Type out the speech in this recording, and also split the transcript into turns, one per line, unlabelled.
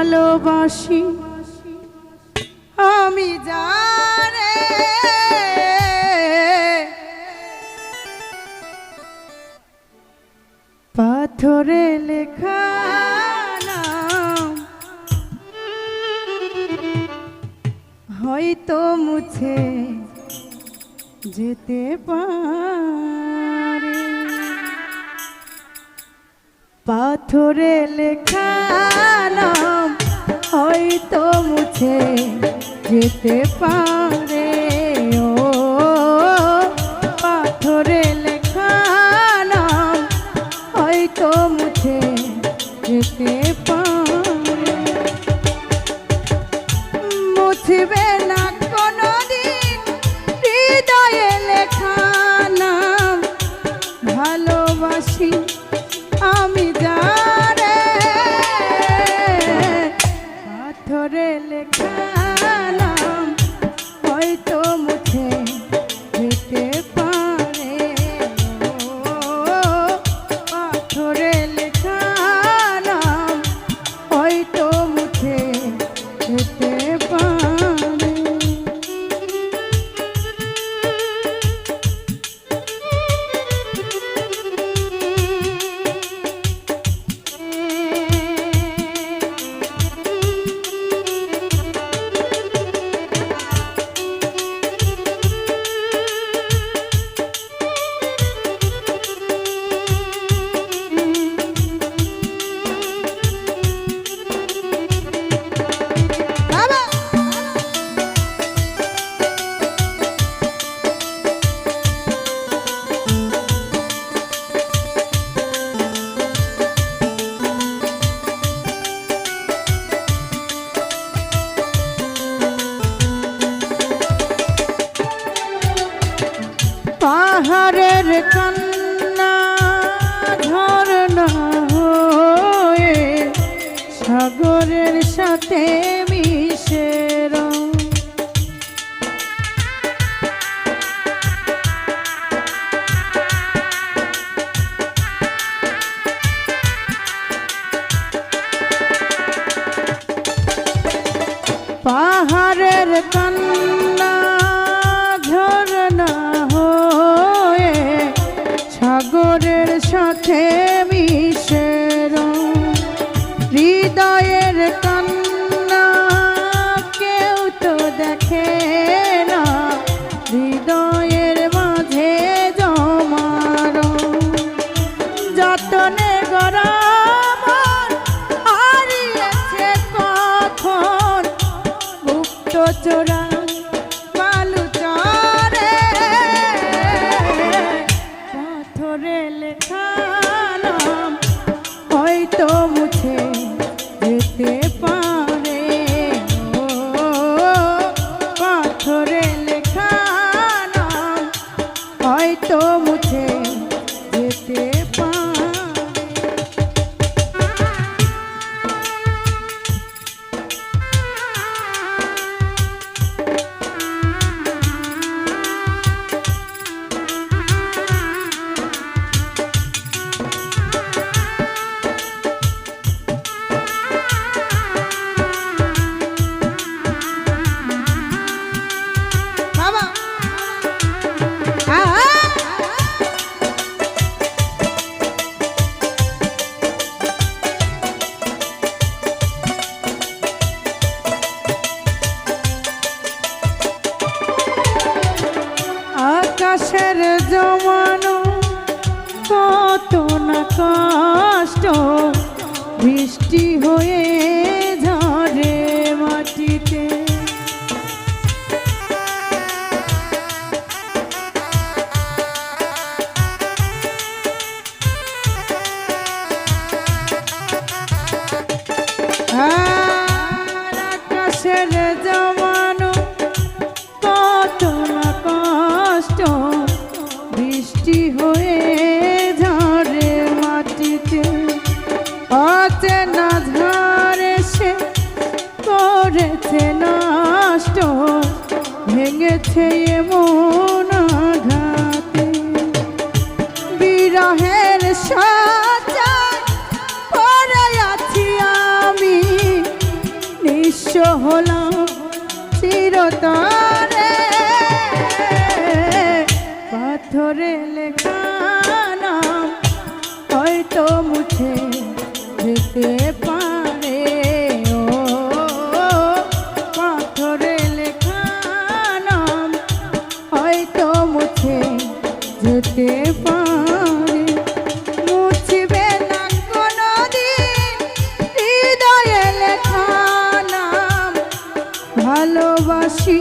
ভালোবাসি। আমি জানে পাথরে লেখা হয়তো মুছে যেতে পা পাথরে লেখা নাম হয়তো মুছে যেতে পারে। পাহাড়ের কন্যা ঝর্ণা হয়ে সাগরের সাথে মিশের পাহাড়ের কন্যা tomou বৃষ্টি হয়ে গেছে এমন আঘাতে। বিরহের সাজায় পরে আমি। নিঃস্ব হলাম চিরতরে। পাথরে লেখা নাম হয়তো মুছে যেতে যেতে পারে। মুছবে না কোনোদিন হৃদয়ে লেখা নাম। ভালোবাসি